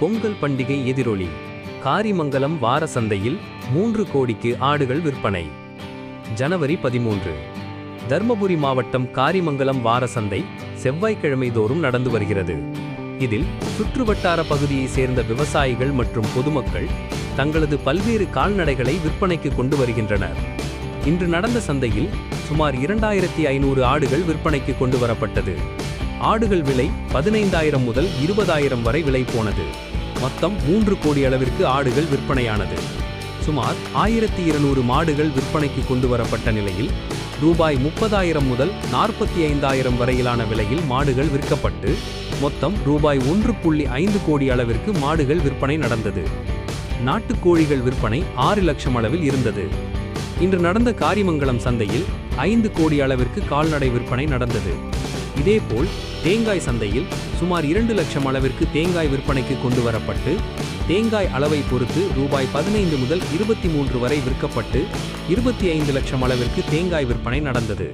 பொங்கல் பண்டிகை எதிரொலி. காரிமங்கலம் வார சந்தையில் மூன்று கோடிக்கு ஆடுகள் விற்பனை. ஜனவரி பதிமூன்று. தர்மபுரி மாவட்டம் காரிமங்கலம் வார சந்தை செவ்வாய்க்கிழமை தோறும் நடந்து வருகிறது. இதில் சுற்றுவட்டார பகுதியைச் சேர்ந்த விவசாயிகள் மற்றும் பொதுமக்கள் தங்களது பல்வேறு கால்நடைகளை விற்பனைக்கு கொண்டு வருகின்றனர். இன்று நடந்த சந்தையில் சுமார் இரண்டாயிரத்தி ஐநூறு ஆடுகள் விற்பனைக்கு கொண்டு வரப்பட்டது. ஆடுகள் விலை பதினைந்தாயிரம் முதல் இருபதாயிரம் வரை விலை போனது. மொத்தம் மூன்று கோடி அளவிற்கு ஆடுகள் விற்பனையானது. சுமார் ஆயிரத்தி இருநூறு மாடுகள் விற்பனைக்கு கொண்டு வரப்பட்ட நிலையில் ரூபாய் முப்பதாயிரம் முதல் நாற்பத்தி ஐந்தாயிரம் வரையிலான விலையில் மாடுகள் விற்கப்பட்டு மொத்தம் ரூபாய் ஒன்று புள்ளி ஐந்து கோடி அளவிற்கு மாடுகள் விற்பனை நடந்தது. நாட்டுக்கோழிகள் விற்பனை ஆறு லட்சம் அளவில் இருந்தது. இன்று நடந்த காரிமங்கலம் சந்தையில் ஐந்து கோடி அளவிற்கு கால்நடை விற்பனை நடந்தது. இதேபோல் தேங்காய் சந்தையில் சுமார் இரண்டு லட்சம் அளவிற்கு தேங்காய் விற்பனைக்கு கொண்டு வரப்பட்டு தேங்காய் அளவை பொறுத்து ரூபாய் பதினைந்து முதல் இருபத்தி மூன்று வரை விற்கப்பட்டு இருபத்தி ஐந்து லட்சம் அளவிற்கு தேங்காய் விற்பனை நடந்தது.